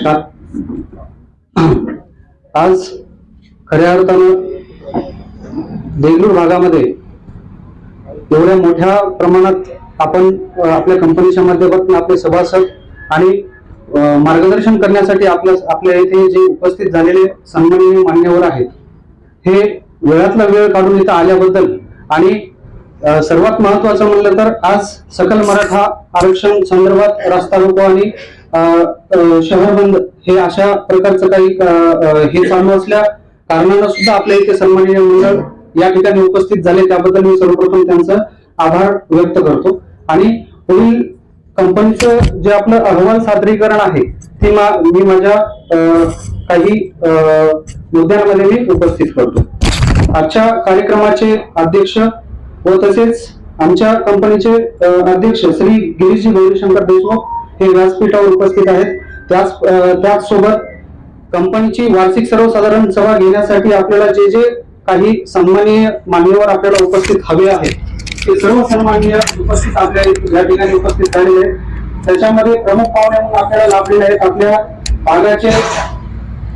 नमस्कार आज खऱ्या अर्थानं देगलूर भागामध्ये एवढ्या मोठ्या प्रमाणात आपण आपल्या कंपनीच्या माध्यमातून आपले सभासद आणि मार्गदर्शन करण्यासाठी आपल्या आपल्या इथे जे उपस्थित झालेले सन्माननीय मान्यवर आहेत हे वेळातला वेळ काढून इथं आल्याबद्दल आणि सर्वात महत्वाचं म्हणलं तर आज सकल मराठा आरक्षण संदर्भात रास्ता रोको आणि शहर बंद हे अशा प्रकारचं काही हे चालू असल्या कारणानं सुद्धा आपल्या इथे सन्माननीय मंडळ या ठिकाणी उपस्थित झाले. त्याबद्दल मी सर्वप्रथम त्यांचं आभार व्यक्त करतो. आणि पुढील कंपनीचं जे आपलं अहवाल सादरीकरण आहे ते मा- मी माझ्या काही मुद्द्यांमध्ये मी उपस्थित करतो. आजच्या कार्यक्रमाचे अध्यक्ष व तसेच आमच्या कंपनीचे अध्यक्ष श्री गिरीजी गौरीशंकर देशमुख हे व्यासपीठावर उपस्थित आहेत. त्याच त्याचसोबत कंपनीची वार्षिक सर्वसाधारण सभा घेण्यासाठी आपल्याला जे जे काही सन्माननीय मान्यवर आपल्याला उपस्थित हवे आहेत ते सर्व सन्माननीय उपस्थित आपल्या या ठिकाणी उपस्थित झालेले आहेत. त्याच्यामध्ये प्रमुख पाहुणे म्हणून आपल्याला लाभलेले आहेत आपल्या भागाचे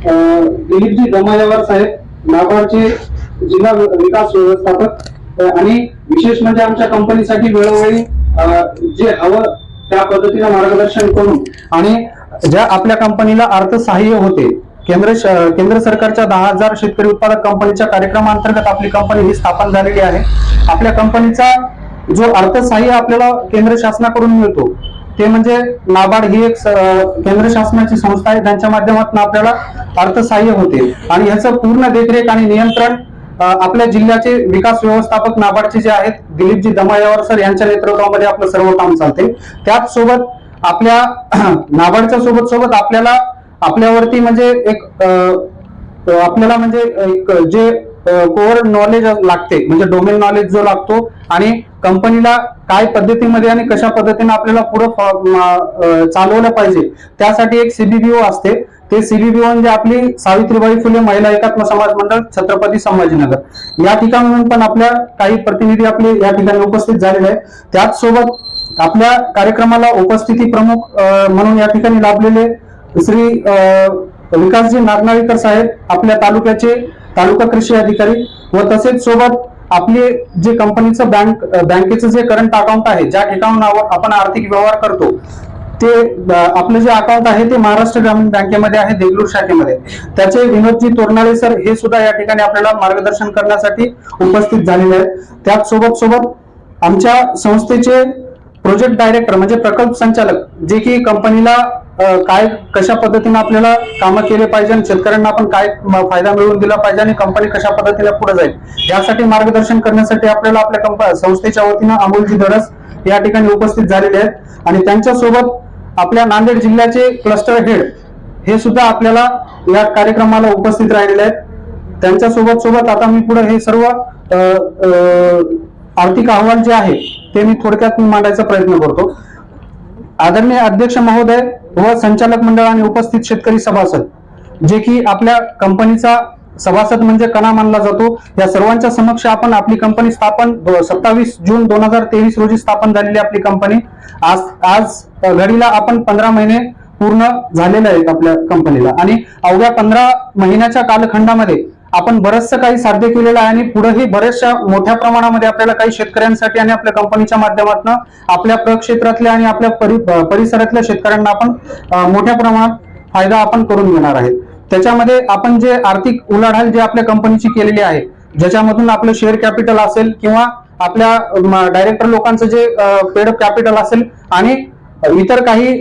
अं, दिलीपजी दमायावर साहेब नाबार्डचे जिल्हा विकास व्यवस्थापक आणि विशेष म्हणजे आमच्या कंपनीसाठी वेळोवेळी जे हवं त्या पद्धतीने मार्गदर्शन करून आणि ज्या आपल्या कंपनीला अर्थसहाय्य होते केंद्र केंद्र सरकारच्या दहा हजार शेतकरी उत्पादक कंपनीच्या कार्यक्रमाअंतर्गत आपली कंपनी ही स्थापन झालेली आहे. आपल्या कंपनीचा जो अर्थसहाय्य आपल्याला केंद्र शासनाकडून मिळतो ते म्हणजे नाबार्ड ही एक केंद्र शासनाची संस्था आहे त्यांच्या माध्यमातून आपल्याला अर्थसहाय्य होते. आणि ह्याचं पूर्ण देखरेख आणि नियंत्रण आपल्या जिल्ह्याचे विकास व्यवस्थापक नाबार्डचे जे आहेत दिलीपजी दमायावर सर यांच्या नेतृत्वामध्ये आपलं सर्व काम चालते. त्याच सोबत आपल्या नाबार्डच्या सोबत सोबत आपल्याला आपल्यावरती म्हणजे एक आपल्याला म्हणजे एक जे कोअर नॉलेज लागते म्हणजे डोमेन नॉलेज जो लागतो आणि कंपनीला काय पद्धतीमध्ये आणि कशा पद्धतीने आपल्याला पुढे चालवलं पाहिजे त्यासाठी एक सीबीबीओ असते. ते सीबीबी वन जे आपली सावित्रीबाई फुले महिला एकात्म समाज मंडळ छत्रपती संभाजीनगर. या ठिकाणाहून पण आपल्या काही प्रतिनिधी आपले या ठिकाणी उपस्थित झालेले आहेत. त्याच सोबत आपल्या कार्यक्रमाला उपस्थिती प्रमुख म्हणून या ठिकाणी लाभलेले श्री विकासजी नागनाळीकर साहेब आपल्या तालुक्याचे तालुका कृषी अधिकारी व तसेच सोबत आपले जे कंपनीचं बँक बँकेचं जे करंट अकाउंट आहे ज्या ठिकाणावर आपण आर्थिक व्यवहार करतो ते आपलं जे अकाउंट आहे ते महाराष्ट्र ग्रामीण बँकेमध्ये आहे देगलूर शाखेमध्ये. त्याचे विनोदजी तोरणाळे सर हे सुद्धा या ठिकाणी आपल्याला मार्गदर्शन करण्यासाठी उपस्थित झालेले आहेत. त्याच सोबत सोबत आमच्या संस्थेचे प्रोजेक्ट डायरेक्टर म्हणजे प्रकल्प संचालक जे की कंपनीला काय कशा पद्धतीने आपल्याला कामं केले पाहिजे आणि शेतकऱ्यांना आपण काय फायदा मिळवून दिला पाहिजे आणि कंपनी कशा पद्धतीने पुढे जाईल यासाठी मार्गदर्शन करण्यासाठी आपल्याला आपल्या कंप संस्थेच्या वतीनं अमोलजी धडस या ठिकाणी उपस्थित झालेले आहेत. आणि त्यांच्यासोबत आपल्या नांदेड जिल्ह्याचे क्लस्टर हेड हे सुद्धा आपल्याला या कार्यक्रमाला उपस्थित राहिलेले आहेत. त्यांच्यासोबत सोबत आता मी पुढे हे सर्व आर्थिक अहवाल जे आहे ते मी थोडक्यात मांडायचा प्रयत्न करतो. आदरणीय अध्यक्ष महोदय व संचालक मंडळ आणि उपस्थित शेतकरी सभासद जे की आपल्या कंपनीचा सभासद म्हणजे कणा मानला जातो. या सर्वांच्या समक्ष आपण आपली कंपनी स्थापन सत्तावीस जून दोन हजार तेवीस रोजी स्थापन झालेली आपली कंपनी आज आज घडीला आपण पंधरा महिने पूर्ण झालेले आहेत आपल्या कंपनीला आणि अवघ्या पंधरा महिन्याच्या कालखंडामध्ये आपण बरचसं काही साध्य केलेलं आहे आणि पुढेही बऱ्याचशा मोठ्या प्रमाणामध्ये आपल्याला काही शेतकऱ्यांसाठी आणि आपल्या कंपनीच्या माध्यमातून आपल्या प्रक्षेत्रातल्या आणि आपल्या परिसरातल्या शेतकऱ्यांना आपण मोठ्या प्रमाणात फायदा आपण करून घेणार आहे त्याच्यामध्ये आपण जे आर्थिक उलाढाल जे आपल्या कंपनीची केलेली आहे ज्याच्यामधून आपलं शेअर कॅपिटल असेल किंवा आपल्या डायरेक्टर लोकांचं जे पेड कॅपिटल असेल आणि इतर काही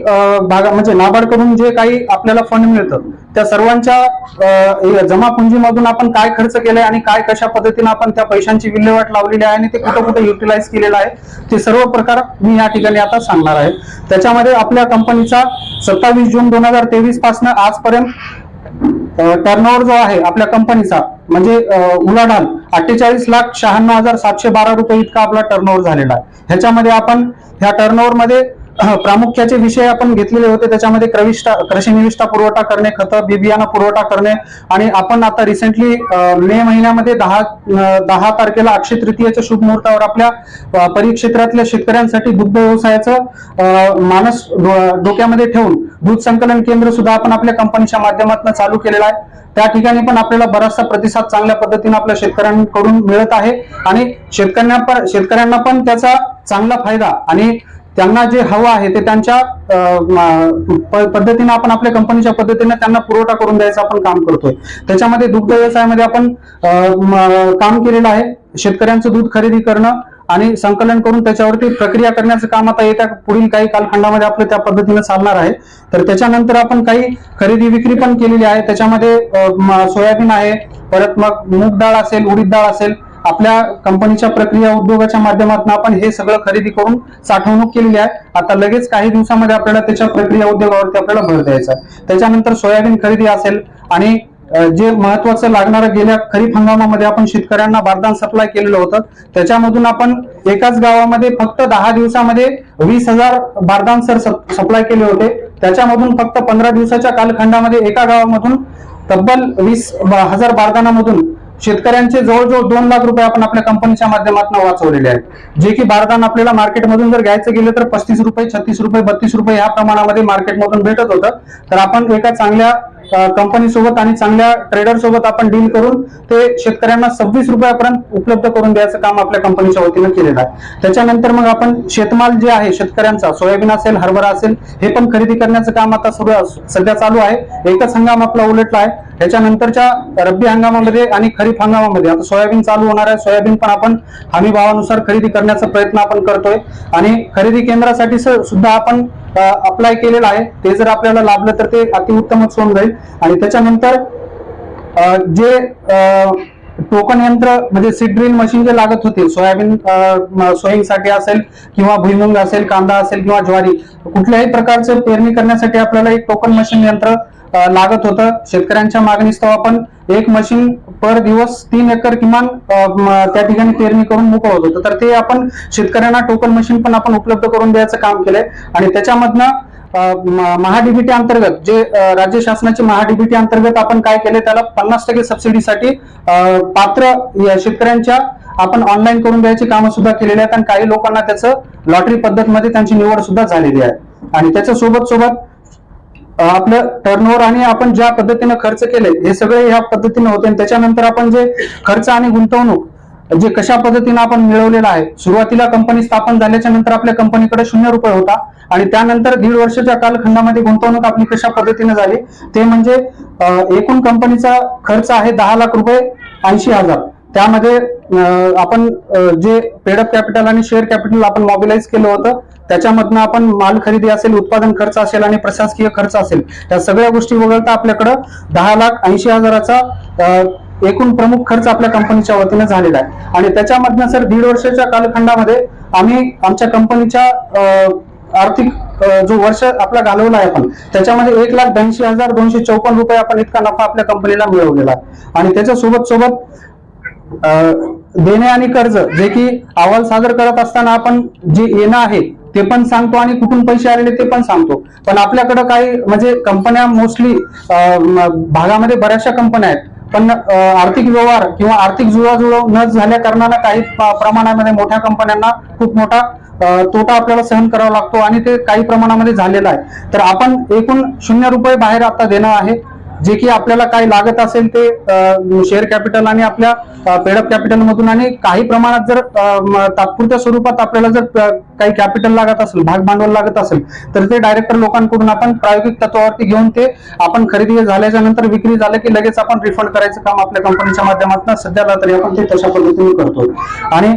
भागा म्हणजे नाबार्डकडून जे काही आपल्याला फंड मिळतं त्या सर्वांच्या अं, जमा पुंजीमधून आपण काय खर्च केलाय आणि काय कशा पद्धतीने आपण त्या पैशांची विल्हेवाट लावलेली आहे आणि ते कुठं कुठं युटिलाइज केलेलं आहे ते सर्व प्रकार मी या ठिकाणी आता सांगणार आहे. त्याच्यामध्ये आपल्या कंपनीचा सत्तावीस जून दोन हजार तेवीसपासून आजपर्यंत टर्नओव्हर जो आहे आपल्या कंपनीचा म्हणजे उलाढाल अठ्ठेचाळीस लाख शहाण्णव हजार सातशे बारा रुपये इतका आपला टर्नओव्हर झालेला आहे. ह्याच्यामध्ये आपण ह्या टर्नओव्हरमध्ये प्रामुख्याचे विषय आपण घेतलेले होते. त्याच्यामध्ये क्रविष्ठा कृषी निविष्ठा पुरवठा करणे खतं बी बियाणं पुरवठा करणे आणि आपण आता रिसेंटली मे महिन्यामध्ये दहा दहा तारखेला अक्षय तृतीयेच्या शुभ मुहूर्तावर आपल्या परिक्षेत्रातल्या शेतकऱ्यांसाठी दुग्ध व्यवसायाचं मानस डोक्यामध्ये ठेवून दूध संकलन केंद्र सुद्धा आपण आपल्या कंपनीच्या माध्यमातून चालू केलेला आहे. त्या ठिकाणी पण आपल्याला बराचसा प्रतिसाद चांगल्या पद्धतीने आपल्या शेतकऱ्यांकडून मिळत आहे आणि शेतकऱ्यांना पण शेतकऱ्यांना पण त्याचा चांगला फायदा आणि त्यांना जे हवं आहे ते त्यांच्या पद्धतीने आपण आपल्या कंपनीच्या पद्धतीने त्यांना पुरवठा करून द्यायचं आपण काम करतोय. त्याच्यामध्ये दुग्ध व्यवसायामध्ये आपण काम केलेलं आहे. शेतकऱ्यांचं दूध खरेदी करणं आणि संकलन करून त्याच्यावरती प्रक्रिया करण्याचं काम आता येत्या पुढील काही कालखंडामध्ये आपलं त्या पद्धतीने चालणार आहे. तर त्याच्यानंतर आपण काही खरेदी विक्री पण केलेली आहे. त्याच्यामध्ये सोयाबीन आहे. परत मग मूग डाळ असेल उडीद डाळ असेल. आपल्या कंपनीच्या प्रक्रिया उद्योगाच्या माध्यमातून आपण हे सगळं खरेदी करून साठवणूक केलेली आहे. आता लगेच काही दिवसामध्ये आपल्याला त्याच्या प्रक्रिया उद्योगावरती आपल्याला भर द्यायचा त्याच्यानंतर सोयाबीन खरेदी असेल आणि जे महत्वाचं लागणारं गेल्या खरीप हंगामामध्ये आपण शेतकऱ्यांना बारदान सप्लाय केलेलं होतं त्याच्यामधून आपण एकाच गावामध्ये फक्त दहा दिवसामध्ये वीस हजार बारदान सर सप्लाय केले होते. त्याच्यामधून फक्त पंधरा दिवसाच्या कालखंडामध्ये एका गावामधून तब्बल वीस हजार बारदानामधून शेतकऱ्यांचे जवळजवळ दोन लाख रुपये आपण आपल्या कंपनीच्या माध्यमातून वाचवलेले आहेत. जे की भारतानं आपल्याला मार्केटमधून जर घ्यायचं गेलं तर पस्तीस रुपये छत्तीस रुपये बत्तीस रुपये या प्रमाणामध्ये मार्केटमधून भेटत होतं. तर आपण एका चांगल्या कंपनी सोबत आणि चांगल्या ट्रेडर सोबत आपण डील करून ते शेतकऱ्यांना सव्वीस रुपयापर्यंत उपलब्ध करून द्यायचं काम आपल्या कंपनीच्या वतीनं केलेलं आहे. त्याच्यानंतर मग आपण शेतमाल जे आहे शेतकऱ्यांचा सोयाबीन असेल हरभरा असेल हे पण खरेदी करण्याचं काम आता सुरू सध्या चालू आहे. एकच हंगाम आपला उलटला आहे. त्याच्यानंतरच्या रब्बी हंगामामध्ये आणि खरीप हंगामामध्ये आता सोयाबीन चालू होणार आहे. सोयाबीन पण आपण हमी भावानुसार खरेदी करण्याचा प्रयत्न आपण करतोय. आणि खरेदी केंद्रासाठी सुद्धा आपण अप्लाय केलेलं आहे. ते जर आपल्याला लाभलं तर ते अतिउत्तमच होऊन जाईल. आणि त्याच्यानंतर जे टोकन यंत्र म्हणजे सीड ड्रिल मशीन जे लागत होते सोयाबीन सोयींगसाठी असेल किंवा भुईमुंग असेल कांदा असेल किंवा ज्वारी कुठल्याही प्रकारचं पेरणी करण्यासाठी आपल्याला एक टोकन मशीन यंत्र लागत होतं. शेतकऱ्यांच्या मागणीस्तव आपण एक मशीन पर दिवस तीन एकर किमान त्या ठिकाणी पेरणी करून मोकळत होतं तर ते आपण शेतकऱ्यांना टोकन मशीन पण आपण उपलब्ध करून द्यायचं काम केलंय. आणि त्याच्यामधनं महाडीबीटी अंतर्गत जे राज्य शासनाचे महाडीबीटी अंतर्गत आपण काय केले त्याला पन्नास टक्के सबसिडीसाठी पात्र शेतकऱ्यांच्या आपण ऑनलाईन करून द्यायची कामं सुद्धा केलेली आहेत. आणि काही लोकांना त्याचं लॉटरी पद्धतमध्ये त्यांची निवड सुद्धा झालेली आहे. आणि त्याच्या सोबत सोबत आपलं टर्नओव्हर आणि आपण ज्या पद्धतीनं खर्च केले हे सगळे ह्या पद्धतीने होते. आणि त्याच्यानंतर आपण जे खर्च आणि गुंतवणूक जे कशा पद्धतीने आपण मिळवलेलं आहे सुरुवातीला कंपनी स्थापन झाल्याच्यानंतर आपल्या कंपनीकडे शून्य रुपये होता. आणि त्यानंतर दीड वर्षाच्या कालखंडामध्ये गुंतवणूक आपली कशा पद्धतीने झाली? ते म्हणजे एकूण कंपनीचा खर्च आहे दहा लाख रुपये ऐंशी हजार. त्यामध्ये आपण जे जे पेडअप कॅपिटल आणि शेअर कॅपिटल आपण मॉबिलाइज केलं होतं त्याच्यामधनं आपण माल खरेदी असेल उत्पादन खर्च असेल आणि प्रशासकीय खर्च असेल या सगळ्या गोष्टी वगळता आपल्याकडं दहा लाख ऐंशी हजाराचा एकूण प्रमुख खर्च आपल्या कंपनीच्या वतीने झालेला आहे. आणि त्याच्यामधनं सर दीड वर्षाच्या कालखंडामध्ये आम्ही आमच्या कंपनीच्या आर्थिक जो वर्ष आपला घालवला आहे आपण त्याच्यामध्ये एक लाख ब्याऐंशी हजार दोनशे चौपन्न रुपये आपण इतका नफा आपल्या कंपनीला मिळवलेला आहे. आणि त्याच्या सोबत सोबत देणे आणि कर्ज जे की अहवाल सादर करत असताना आपण जे येणं आहे ते पण सांगतो आणि कुठून पैसे आलेले ते पण सांगतो. पण आपल्याकडं काही म्हणजे कंपन्या मोस्टली भागामध्ये बऱ्याचशा कंपन्या आहेत. पण आर्थिक व्यवहार किंवा आर्थिक जुळवाजुळव न झाल्या कारणानं काही प्रमाणामध्ये मोठ्या कंपन्यांना खूप मोठा तोटा आपल्याला सहन करावा लागतो आणि ते काही प्रमाणामध्ये झालेला आहे. तर आपण एकूण शून्य रुपये बाहेर आता देणं आहे. जे की आपल्याला काही लागत असेल ते शेअर कॅपिटल आणि आपल्या पेडअप कॅपिटल मधून आणि काही प्रमाणात जर तात्पुरत्या स्वरूपात आपल्याला जर काही कॅपिटल लागत असेल भाग भांडवल लागत असेल तर ते डायरेक्टर लोकांकडून आपण प्रायोगिक तत्वावरती घेऊन ते आपण खरेदी झाल्याच्यानंतर विक्री झालं की लगेच आपण रिफंड करायचं काम आपल्या कंपनीच्या माध्यमातून. सध्याला तरी आपण ते तशा पद्धतीने करतो. आणि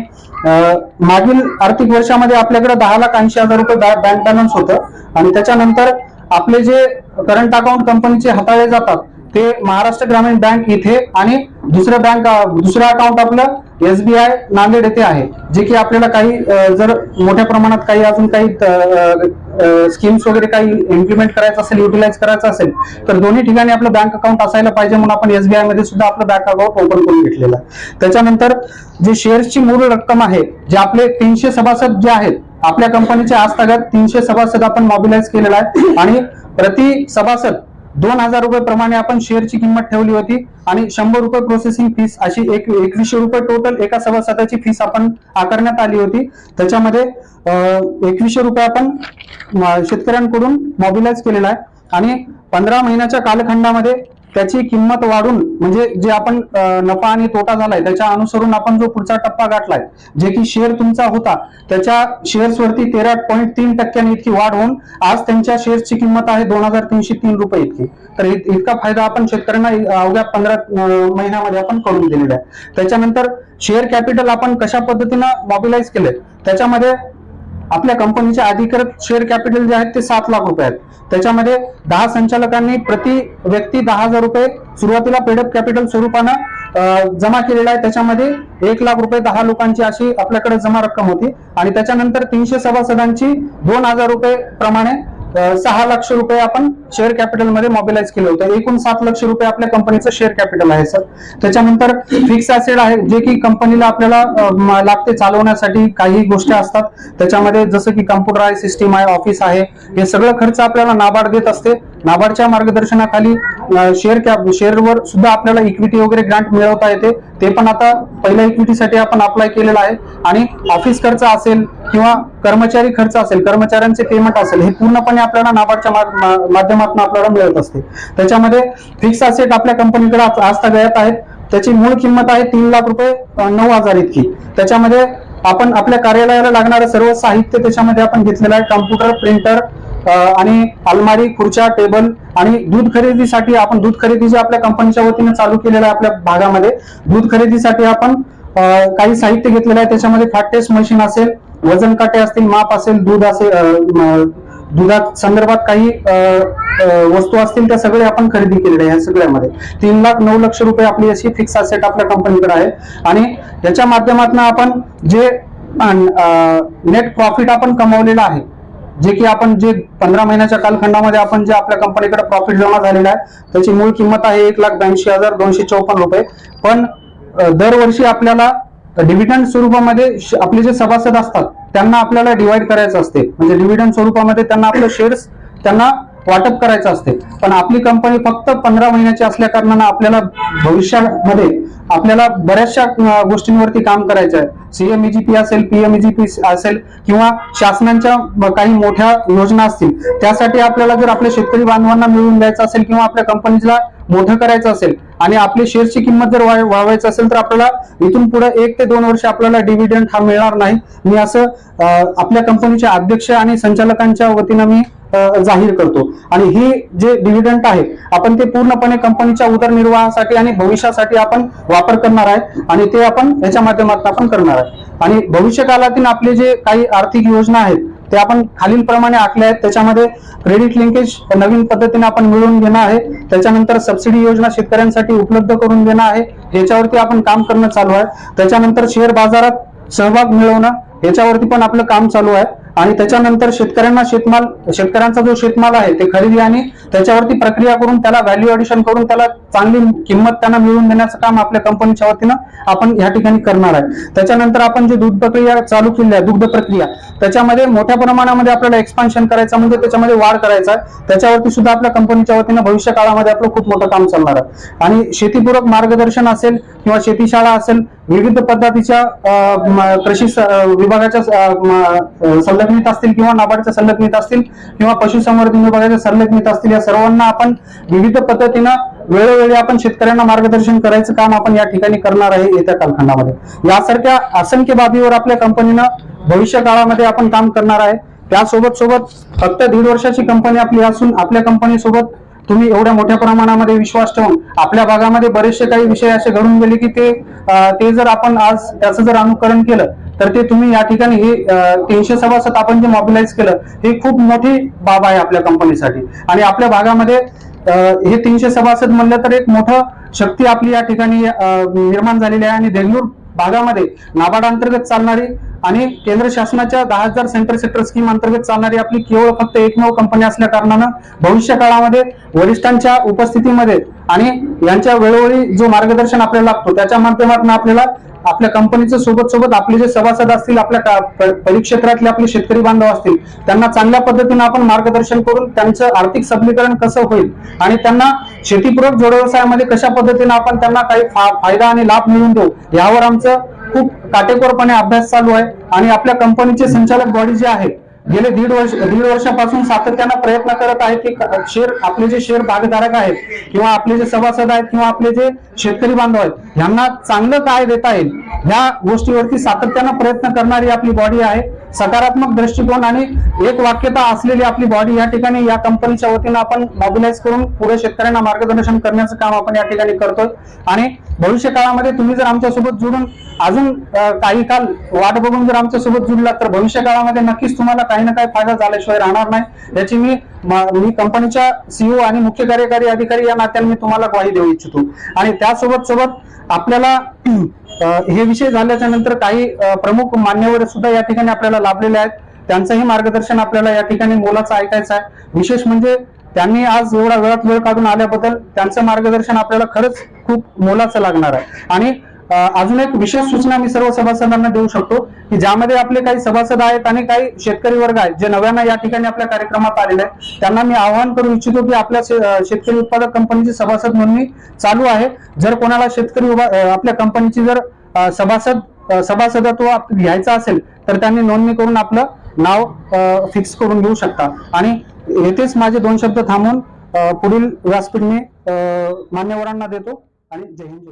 मागील आर्थिक वर्षामध्ये आपल्याकडे दहा लाख ऐंशी हजार रुपये बँक बॅलन्स होतं. आणि त्याच्यानंतर आपले जे करंट अकाउंट कंपनीचे हाताळले जातात ते महाराष्ट्र ग्रामीण बँक इथे आणि दुसरं बँक दुसरं अकाउंट आपलं एसबीआय नांदेड येथे आहे जे की आपल्याला काही जर मोठ्या प्रमाणात काही अजून काही स्कीम्स वगैरे काही इम्प्लिमेंट करायचं असेल युटिलाइज करायचं असेल तर दोन्ही ठिकाणी आपलं बँक अकाउंट असायला पाहिजे म्हणून आपण एसबीआयमध्ये सुद्धा आपलं बँक अकाउंट ओपन करून घेतलेलं त्याच्यानंतर जे शेअर्सची मूळ रक्कम आहे जे आपले तीनशे सभासद जे आहेत आपल्या कंपनीच्या आज तागात तीनशे सभासद आपण मॉबिलाइज केलेला आहे. आणि प्रति सभासद दोन हजार रुपये प्रमाणे आपण शेअरची किंमत ठेवली होती. आणि शंभर रुपये प्रोसेसिंग फीस अशी एक एकवीसशे रुपये टोटल एका सभासदाची फीस आपण आकारण्यात आली होती. त्याच्यामध्ये एकवीसशे रुपये आपण शेतकऱ्यांकडून मॉबिलाइज केलेला आहे. आणि पंधरा महिन्याच्या कालखंडामध्ये त्याची किंमत वाढून म्हणजे जे आपण नफा आणि तोटा झालाय त्याच्या अनुसरून आपण जो पुढचा टप्पा गाठलाय जे की शेअर तुमचा होता त्याच्या शेअर्स वरती तेरा पॉईंट तीन टक्क्यांनी इतकी वाढ होऊन आज त्यांच्या शेअर्सची किंमत आहे दोन हजार तीनशे तीन रुपये इतकी. तर इतका फायदा आपण शेतकऱ्यांना अवघ्या पंधरा महिन्यामध्ये आपण करून दिलेला आहे. त्याच्यानंतर शेअर कॅपिटल आपण कशा पद्धतीनं मॉबिलाइज केले त्याच्यामध्ये आपल्या कंपनीचे अधिकृत शेअर कॅपिटल जे आहेत ते सात लाख रुपये आहेत. त्याच्यामध्ये दहा संचालकांनी प्रति व्यक्ती दहा हजार रुपये सुरुवातीला पेडअप कॅपिटल स्वरूपानं जमा केलेला आहे. त्याच्यामध्ये एक लाख रुपये दहा लोकांची अशी आपल्याकडे जमा रक्कम होती. आणि त्याच्यानंतर तीनशे सभासदांची दोन हजार रुपये प्रमाणे सहा लक्ष रुपये आपण शेअर कॅपिटलमध्ये मोबिलाइज केलं होतं. एकूण सात लक्ष रुपये आपल्या कंपनीचं शेअर कॅपिटल आहे सर त्याच्यानंतर फिक्स ऍसेट आहे जे की कंपनीला आपल्याला लागते चालवण्यासाठी काही गोष्टी असतात. त्याच्यामध्ये जसं की कम्प्युटर आहे सिस्टीम आहे ऑफिस आहे. हे सगळं खर्च आपल्याला नाबार्ड देत असते. नाबार्डच्या मार्गदर्शनाखाली शेअर कॅप शेअरवर सुद्धा आपल्याला इक्विटी वगैरे ग्रांट मिळवता येते. ते पण आता पहिल्या इक्विटीसाठी आपण अप्लाय केलेलं आहे. आणि ऑफिस खर्च असेल किंवा कर्मचारी खर्च असेल कर्मचाऱ्यांचे पेमेंट असेल हे पूर्णपणे आपल्याला नाबार्डच्या माध्यमातून आपल्याला मिळत असते. त्याच्यामध्ये फिक्स असेट आपल्या कंपनीकडे आस्था आज आहेत. त्याची मूळ किंमत आहे तीन लाख रुपये नऊ हजार इतकी. त्याच्यामध्ये आपण आपल्या कार्यालयाला लागणारं सर्व साहित्य त्याच्यामध्ये आपण घेतलेलं आहे. कम्प्युटर प्रिंटर आणि अलमारी खुर्च्या टेबल आणि दूध खरेदीसाठी आपण दूध खरेदी जे आपल्या कंपनीच्या वतीने चालू केलेलं आहे आपल्या भागामध्ये दूध खरेदीसाठी आपण काही साहित्य घेतलेलं आहे. त्याच्यामध्ये फॅट टेस्ट मशीन असेल वजन काटे असतील माप असेल दूध असेल दुधात संदर्भात काही वस्तू असतील त्या सगळे आपण खरेदी केलेल्या आहे या सगळ्यामध्ये. तीन लाख नऊ लक्ष रुपये आपली अशी फिक्स असेट आपल्या कंपनीकडे आहे. आणि याच्या माध्यमातून आपण जे नेट प्रॉफिट आपण कमवलेलं आहे जे की आपण जे पंधरा महिन्याच्या कालखंडामध्ये आपण जे आपल्या कंपनीकडे प्रॉफिट जमा झालेला आहे त्याची मूळ किंमत आहे एक लाख ब्याऐंशी हजार दोनशे चौपन्न रुपये. पण दरवर्षी आपल्याला डिव्हिडंड स्वरूपामध्ये आपले जे सभासद असतात त्यांना आपल्याला डिवाइड करायचं असते. म्हणजे डिव्हिडंड स्वरूपामध्ये त्यांना आपले शेअर्स त्यांना वाटप करायचं असते. पण आपली कंपनी फक्त पंधरा महिन्याची असल्या कारणानं आपल्याला भविष्यामध्ये आपल्याला बऱ्याचशा गोष्टींवरती काम करायचं आहे. सीएमईजीपी असेल पीएमईजीपी असेल किंवा शासनाच्या काही मोठ्या योजना असतील त्यासाठी आपल्याला जर आपल्या शेतकरी बांधवांना मिळवून द्यायचं असेल किंवा आपल्या कंपनीला मोठं करायचं असेल आणि आपली शेअरची किंमत जर वाढवायची असेल तर आपल्याला इथून पुढे एक ते दोन वर्ष आपल्याला डिव्हिडंड हा मिळणार नाही. मी असं आपल्या कंपनीच्या अध्यक्ष आणि संचालकांच्या वतीनं मी जाहीर करतो. आणि ही जे डिव्हिडंट आहे आपण ते पूर्णपणे कंपनीच्या उदरनिर्वाहासाठी आणि भविष्यासाठी आपण वापर करणार आहे आणि ते आपण याच्या माध्यमातून आपण करणार आहे. आणि भविष्यकाळातील आपले जे काही आर्थिक योजना आहेत ते आपण खालील प्रमाणे आखले आहेत. त्याच्यामध्ये क्रेडिट लिंकेज नवीन पद्धतीने आपण मिळवून घेणं आहे. त्याच्यानंतर सबसिडी योजना शेतकऱ्यांसाठी उपलब्ध करून देणं आहे. याच्यावरती आपण काम करणं चालू आहे. त्याच्यानंतर शेअर बाजारात सहभाग मिळवणं याच्यावरती पण आपलं काम चालू आहे. आणि त्याच्यानंतर शेतकऱ्यांना शेतमाल शेतकऱ्यांचा जो शेतमाल आहे ते खरेदी आणि त्याच्यावरती प्रक्रिया करून त्याला व्हॅल्यू ऍडिशन करून त्याला चांगली किंमत त्यांना मिळवून देण्याचं काम आपल्या कंपनीच्या वतीनं आपण या ठिकाणी करणार आहे. त्याच्यानंतर आपण जे दूध प्रक्रिया चालू केली आहे दुग्ध प्रक्रिया त्याच्यामध्ये मोठ्या प्रमाणामध्ये आपल्याला एक्सपान्शन करायचं म्हणजे त्याच्यामध्ये वाढ करायचा आहे. त्याच्यावरती सुद्धा आपल्या कंपनीच्या वतीनं भविष्य काळामध्ये आपलं खूप मोठं काम चालणार आहे. आणि शेतीपूरक मार्गदर्शन असेल किंवा शेतीशाळा असेल विविध पद्धतीच्या अं, कृषी विभागाच्या सल्ला संलग्नित असतील किंवा नाबार्डच्या संलग्नित असतील किंवा पशुसंवर्धन विभागाच्या संलग्नित असतील या सर्वांना आपण विविध पद्धतीनं वेळोवेळी आपण शेतकऱ्यांना मार्गदर्शन करायचं काम आपण या ठिकाणी करणार आहे येत्या कालखंडामध्ये. यासारख्या असंख्य बाबीवर आपल्या कंपनीनं भविष्य काळामध्ये आपण काम करणार आहे. त्यासोबत सोबत फक्त दीड वर्षाची कंपनी आपली असून आपल्या कंपनी सोबत तुम्ही एवढ्या मोठ्या प्रमाणामध्ये विश्वास ठेवून आपल्या भागामध्ये बरेचसे काही विषय असे घडून गेले की ते ते जर आपण आज त्याचं जर अनुकरण केलं तर ते तुम्ही या ठिकाणी हे तीनशे सभासद आपण जे मॉबिलाइज केलं हे खूप मोठी बाब आहे आपल्या कंपनीसाठी आणि आपल्या भागामध्ये हे तीनशे सभासद म्हणलं तर एक मोठं शक्ती आपली या ठिकाणी निर्माण झालेली आहे. आणि देगलूर भागामध्ये नाबार्ड अंतर्गत चालणारी आणि केंद्र शासनाच्या दहा हजार सेंटर सेक्टर स्कीम अंतर्गत चालणारी आपली केवळ फक्त एकमेव कंपनी असल्या कारणानं भविष्य काळामध्ये वरिष्ठांच्या उपस्थितीमध्ये आणि यांच्या वेळोवेळी जो मार्गदर्शन आपल्याला लागतो त्याच्या माध्यमातून आपल्याला आपल्या कंपनीचं सोबत सोबत आपले जे सभासद असतील आपल्या परिक्षेत्रातले आपले शेतकरी बांधव असतील त्यांना चांगल्या पद्धतीने आपण मार्गदर्शन करून त्यांचं आर्थिक सबलीकरण कसं होईल आणि त्यांना शेतीपूरक जोड व्यवसायामध्ये कशा पद्धतीने आपण त्यांना काही फायदा आणि लाभ मिळवून देऊ यावर आमचं खूप काटेकोरपणे अभ्यास चालू आहे आणि आपल्या कंपनीचे संचालक बॉडी जे आहे गेले दीड वर्ष दीड वर्षापासून सातत्यानं प्रयत्न करत आहेत की शेअर आपले जे शेअर भागधारक आहेत किंवा आपले जे सभासद आहेत किंवा आपले जे शेतकरी बांधव आहेत यांना चांगलं काय देता येईल ह्या गोष्टीवरती सातत्यानं प्रयत्न करणारी आपली बॉडी आहे. सकारात्मक दृष्टिकोन आणि एक वाक्यता असलेली आपली बॉडी या ठिकाणी या कंपनीच्या वतीनं आपण मोबिलाईज करून पुढे शेतकऱ्यांना मार्गदर्शन करण्याचं काम आपण या ठिकाणी करतोय. आणि भविष्य काळामध्ये तुम्ही जर आमच्यासोबत जुडून अजून काही काल वाट बघून जर आमच्यासोबत जुडला तर भविष्य काळामध्ये नक्कीच तुम्हाला काही ना काही फायदा झाल्याशिवाय राहणार नाही. याची मी मी कंपनीच्या सीईओ आणि मुख्य कार्यकारी अधिकारी या नात्याने मी तुम्हाला ग्वाही देऊ इच्छितो. आणि त्यासोबत सोबत आपल्याला हे विषय झाल्याच्यानंतर काही प्रमुख मान्यवर सुद्धा या ठिकाणी आपल्याला लाभलेले आहेत. त्यांचंही मार्गदर्शन आपल्याला या ठिकाणी मोलाचं ऐकायचं आहे. विशेष म्हणजे त्यांनी आज एवढा वेळात वेळ काढून आल्याबद्दल त्यांचं मार्गदर्शन आपल्याला खरंच खूप मोलाचं लागणार आहे. आणि अजून एक विशेष सूचना मी सर्व सभासदांना देऊ शकतो की ज्यामध्ये आपले काही सभासद आहेत आणि काही शेतकरी वर्ग आहेत जे नव्यानं या ठिकाणी आपल्या कार्यक्रमात आलेले आहेत त्यांना मी आवाहन करू इच्छितो की आपल्या शेतकरी उत्पादक कंपनीची सभासद नोंदणी चालू आहे. जर कोणाला शेतकरी आपल्या कंपनीची जर सभासद सभासदत्व घ्यायचं असेल तर त्यांनी नोंदणी करून आपलं नाव फिक्स करून घेऊ शकता. आणि येथेच माझे दोन शब्द थांबून पुढील व्यासपीठ मी मान्यवरांना देतो. आणि जय हिंद जय